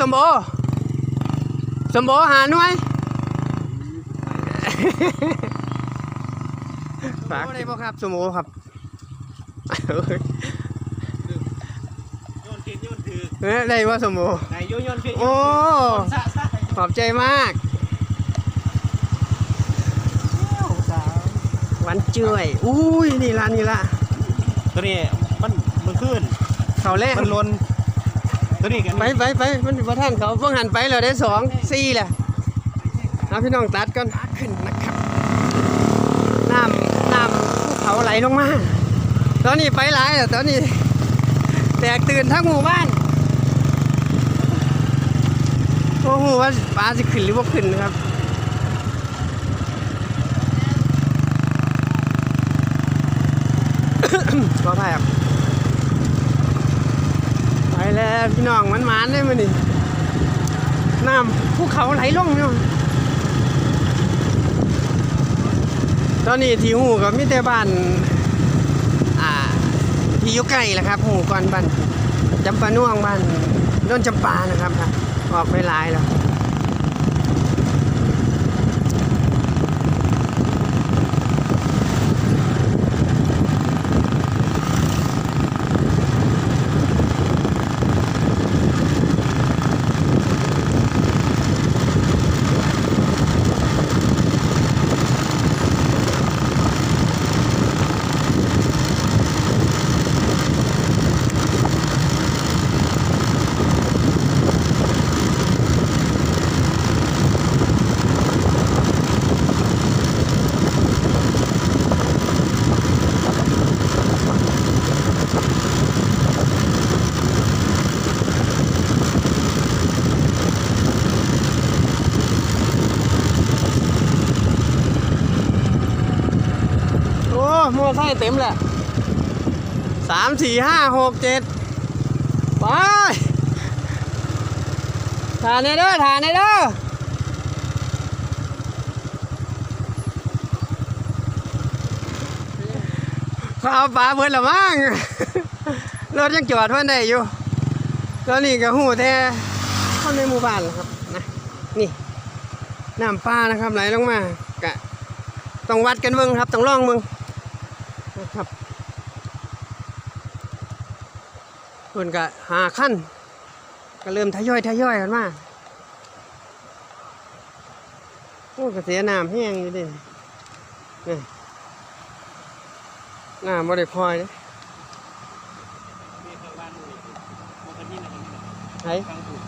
สมโบสมโบหาหน่วยฝากได้บ่ครับสมโบครับโยนเก่งโยนถือเอ้ยได้บ่สมโบไหนโยนโยนเก่งโอ้ซะซะขอบใจมากสาวหวันเจ้ยอุ้ยนี่ละนี่ละตัวนี้มันมันขึ้นเขาเล่มันลน ตัวนี้กันไปไปไปมันอยู่ประท่านเขาเพิ่งหันไปแล้วได้สองสี่แหละเอาพี่น้องตัดก่อนขึ้นนะครับน้ำน้ำภูเขาไหลลงมา ตอนนี้ไปหลายแล้วตอนนี้ แตกตื่นทั้งหมู่บ้านโอ้โหว่าปลาจะขึ้นหรือว่าขึ้นนะครับขออภัยครับ แล้วพี่น้องมันหมานได้มานี่น้ำภูเขาไหลลงเนาะตอนนี้ที่หูก็มีแต่บ้านอ่าที่อยู่ใกล้แหละครับหูก่อนบ้านจำปาน่วงบ้านโน่นจำปานะครับออกไปหลายแล้ว มอไซค์เต็มแหละสามสี่ห้าหกเจ็ดไปถ่านในเด้อถ่านในเด้อเขาเอาปลาเพิ่นละมั้งรถยังจอดเพิ่นได้อยู่ตอนนี้ก็หูแท้เข้าในหมู่บ้านแล้วครับนะนี่น้ำปลานะครับไหลลงมากะต้องวัดกันเบิ่งครับต้องลองเบิ่งนะ ครับเพิ่นก็หาขั้นก็เริ่มทยอยทยอยกันมาโอ้กระเสียน้ำแห้งอยู่ดินี่น้ำบ่ได้พลอยเลยมีข้างบ้านนี่มันก็มีนะไหนข้างถูก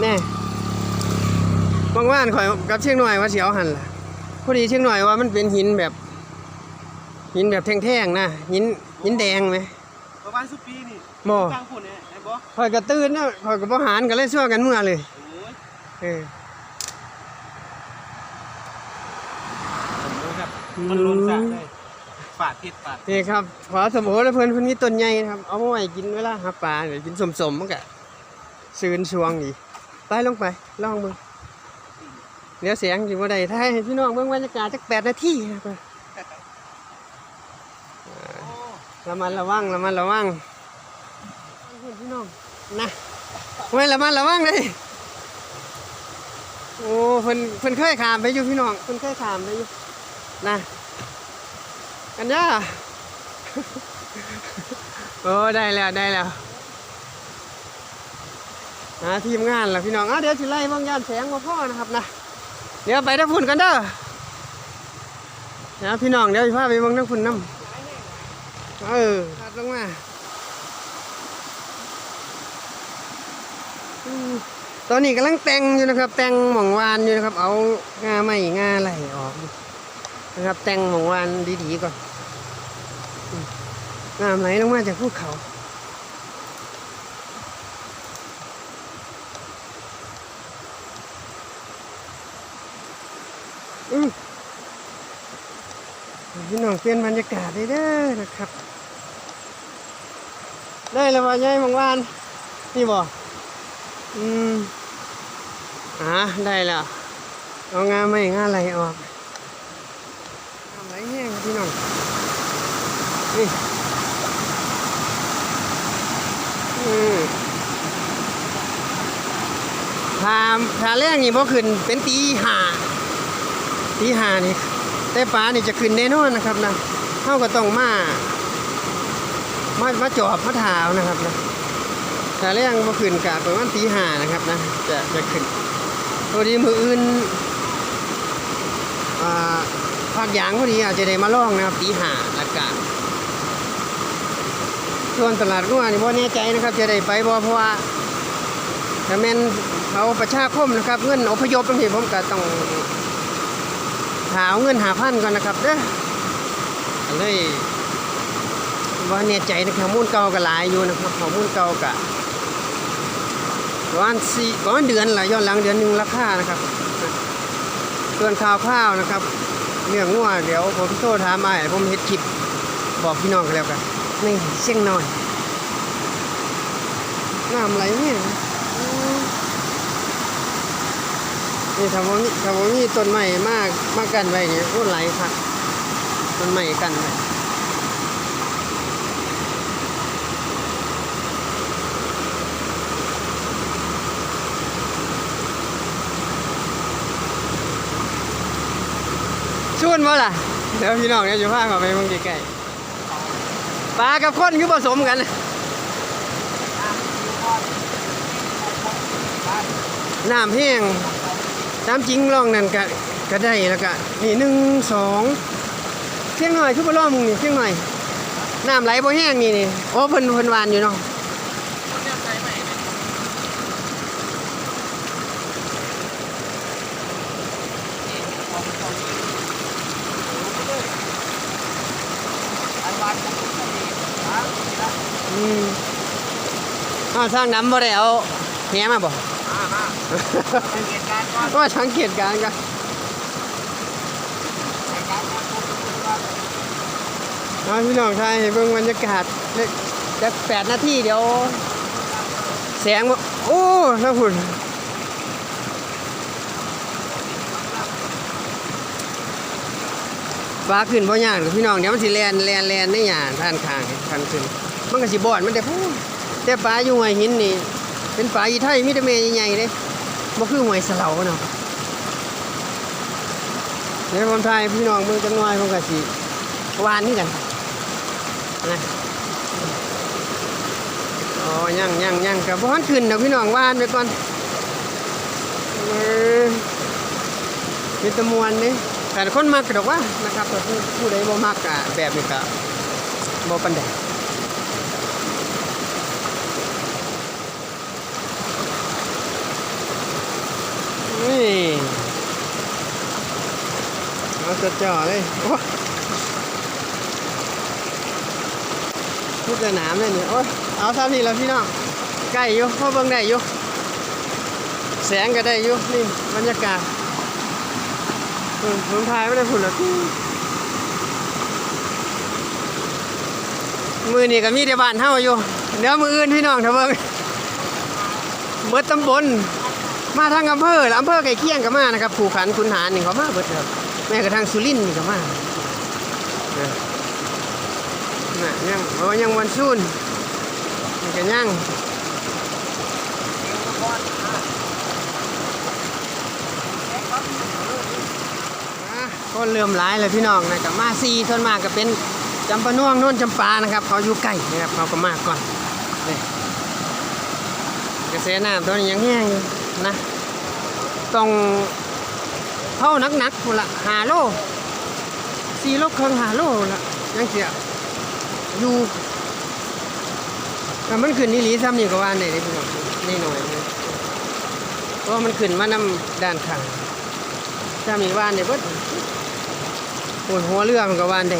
แน่บางว่านข่อยกับเชียงหน่อยว่าเสียวหันล่ะพอดีเชียงหน่อยว่ามันเป็นหินแบบ หินแบบแท่งๆนะหินหินแดงไหมประมาณสุปีนี่บ่กลางฝุ่นเนี่ยไอ้บ่ข่อยก็ตื่นนะข่อยก็บ่หารกันเลยชั่วกันเมื่อเลยโอ้ยเออผมรู้ครับมันลนซะเลยฝาดผิดฝาดนี่ครับขอสมโอแล้วเพิ่นเพิ่นมีต้นใหญ่นะครับ เอามาไว้กินเวลาหาปลาเดี๋ยวกินสมๆมันก็ซื่นสวงดีไปลงไปลองเบิ่งเดี๋ยวเสียงอยู่บ่ได้ถ้าให้พี่น้องเบิ่งบรรยากาศจัก8นาทีนะครับ โอ้ ระมัดระวังระมัดระวังพี่น้องนะไว้ระมัดระวังเลยโอ้เพิ่นเพิ่นเคยขามไปอยู่พี่น้องเพิ่นเคยขามไปอยู่นะกันย่าโอ้ได้แล้วได้แล้วหาทีมงานล้วพี่น้องอะเดี๋ยวสิไล่บางย่านแสงมาพ่อนะครับนะเดี๋ยวไปได้พุ่นกันเด้อเดี๋ยวพี่น้องเดี๋ยวพาไปบิ่งน้ำพุ่นน้ำ เออตัดลงมาตอนนี้กำลังแต่งอยู่นะครับ แต่งหม่องวานอยู่นะครับ เอางาไม่งาไหลออกนะครับ แต่งหม่องวานดีๆก่อนอืมน้ำไหลลงมาจากภูเขาอืม พี่น้องเปลี่ยนบรรยากาศได้เด้อนะครับ ได้แล้วว่าใหญ่บางวานนี่บ่อืมอ่าได้แล้วเอางาไม่งาไหลออกทำไรแห้งพี่น้องนี่อืมพาพาแรกนี่พอขึ้นเป็นตีห้าตีห้านี่ แต่ปลานี่จะขึ้นแน่นอนนะครับนะเท่าก็ต้องมามามาจอบมาถาวนะครับนะถ้าแรกพองมาขึ้นกะประมาณตีห้านะครับนะจะจะขึ้นพอดีมืออื่นอ่าภาคยางพอดีอาจจะได้มาล่องนะครับตีห้าอากาศส่วนตลาดก็อันนี้บ่แน่ใจนะครับ จะได้ไปบ่เพราะว่าถ้าแม่นเขาประชาคมนะครับเงินอพยพบางทีผมก็ต้อง หาเงินหาพันก่อนนะครับเด้อเลยบ่แน่ใจนะข้อมูลเก่าก็หลายอยู่นะครับข้อมูลเก่าก็ประมาณสี่ประมาณเดือนละย้อนหลังเดือนหนึ่งราคานะครับส่วนข่าวข้าวนะครับเรื่องงัวเดี๋ยวผมโทรถามมาให้ผมเฮ็ดคลิปบอกพี่น้องกันแล้วกันนี่เชียงหน่อยน้ำไหลเนี่ยอืม นี่ถ้าว่ามีถ้าว่ามีต้นไม้มากมากกันไว้เนี่ยโคตรไหลครับต้นไม้กันไว้ชวนบ่ล่ะ เดี๋ยวพี่น้องเนี่ยอยู่ข้างเขาไปมึงใกล้ๆปลากับคนคือผสมกันน้ำแห้ง ตามจริงร่องนั่นก็ก็ได้แล้วก็นี่หนึ่งสองเพียงหน่อยคือบ่ร่องมึงนี่เพียงหน่อยน้ำไหลบ่แห้งนี่นี่โอ้เพิ่นเพิ่นหวานอยู่เนาะอืมอ้าวสร้างน้ำบ่ได้เอาแหมาบ่มามาสังเก็สังเกตการกันเอาพี่น้องไทยให้เบิ่งบรรยากาศเล็กจักแปดนาทีเดี๋ยว แสงบ่โอ้ถ้าหุ่นฟ้าขึ้นบ่ยากหรอกพี่น้องเดี๋ยวมันสิแลนแลนแลนในหยาท่านข้างคันขึ้น มันก็สิบอดมันแต่พูแต่ปลาอยู่ห้วยหินนี่ เป็นปลาอีไทยมีแต่แม่ใหญ่เด้ บ่คือหวยสะเหลาเนาะเดี๋ยวผมทายพี่น้องเมืองจังน้อยผมก็สิวานนี่กันนะอ๋อยังยังยังกับบ่ทันขึ้นเดอกพี่น้องวานไปก่อนเออมีตะมวนนี่แต่คนมักก็ดอกว่านะครับแต่ผู้ใดบ่มักก็แบบนี้ก็บ่ปานใด นี่เอาจะจ่อเลยโอ้พูดแต่หนามเลยนี่โอ้ยเอาทำนี่แล้วพี่น้องใกล้อยู่พ่อเบิ่งได้อยู่แสงก็ได้อยู่นี่บรรยากาศอืมผมพายไม่ได้ผุนหรอกมือนี่ก็มีแต่บ้านเฮาอยู่ เดี๋ยวมืออื่นพี่น้องถ้าเบิ่งเบิดตำบล มาทางอำเภออำเภอใกล้เคียงก็มานะครับผูขันคุณหารนี่เขามาเบิดครับแม้กระทั่งสุรินทร์นี่ก็มานะน่ยังโอ้ยังวันซุนนี่ก็ยังอะคนเริ่มหลายเลยพี่น้องนะครับมาซีส่วนมากก็เป็นจำปาน่วงโน่นจำปานะครับเขาอยู่ใกล้นะครับเขาก็มากก่อนนี่กระแสน้ำตัวนี้ยังแห้งอยู่ นะ ต้องเท่านักนักๆพุ่นละหาโลสี่โลเครึ่งหาโลละยังเสียอยู่แต่มันขึ้นนี่หลีซ้ำนี่ก็ว่าไหนได้พี่น้องนี่หน่อยเพราะมันขึ้นมานำด้านข้างซ้ำนี่ว่านได้เบิดปวดหัวเรือมันก็ว่านได้